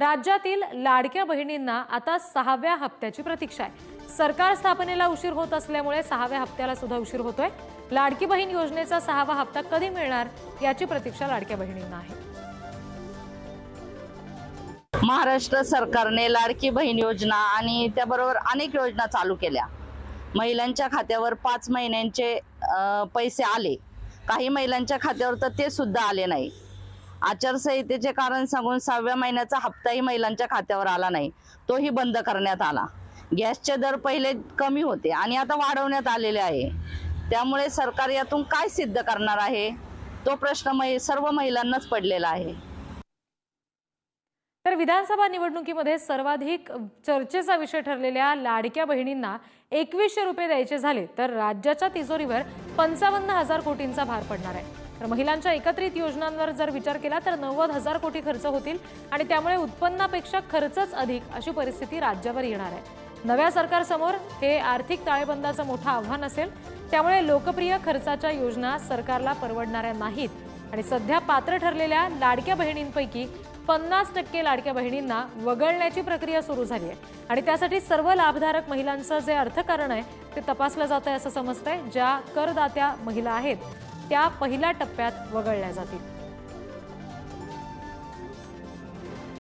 राज्यातील लाडक्या बहिणींना आता सहाव्या हप्त्याची प्रतीक्षा आहे. सरकार स्थापनेला उशीर होत असल्यामुळे सहाव्या हप्त्याला सुद्धा उशीर होतोय. लाडकी बहीण योजनेचा सहावा हप्ता कधी मिळणार याची प्रतीक्षा लाडक्या बहिणींना आहे. महाराष्ट्र सरकारने लाडकी बहीण योजना आणि त्याबरोबर अनेक योजना चालू केल्या. महिलांच्या खात्यावर पाच महिन्यांचे पैसे आले. काही महिलांच्या खात्यावर तर ते सुद्धा आले नाही. आचारसंहितेचे कारण सांगून सहाव्या महिन्याचा हप्ताही महिलांच्या खात्यावर आला नाही. तोही बंद करण्यात आला. गॅसचे दर पहिले कमी होते आणि आता वाढवण्यात आलेले आहे. त्यामुळे सरकार यातून काय सिद्ध करणार आहे? तो प्रश्न मै सर्व महिलांनाच पडलेला आहे. तर विधानसभा निवडणुकीमध्ये सर्वाधिक चर्चेचा विषय ठरलेल्या लाडक्या बहिणींना एकवीसशे रुपये द्यायचे झाले तर राज्याच्या तिजोरीवर पंचावन्न हजार कोटींचा भार पडणार आहे. तर महिलांच्या एकत्रित योजनांवर जर विचार केला तर नव्वद हजार कोटी खर्च होतील आणि त्यामुळे उत्पन्नापेक्षा खर्चच अधिक अशी परिस्थिती राज्यावर येणार आहे. नव्या सरकारसमोर हे आर्थिक ताळेबंदाचं मोठं आव्हान असेल. त्यामुळे लोकप्रिय खर्चाच्या योजना सरकारला परवडणाऱ्या नाहीत. आणि सध्या पात्र ठरलेल्या लाडक्या बहिणींपैकी पन्नास टक्के लाडक्या बहिणींना वगळण्याची प्रक्रिया सुरू झाली आहे. आणि त्यासाठी सर्व लाभधारक महिलांचं जे अर्थकारण आहे ते तपासलं जात आहे असं समजतंय ज्या करदात्या महिला आहेत. त्या पहिल्या टप्प्यात वगळल्या जातील.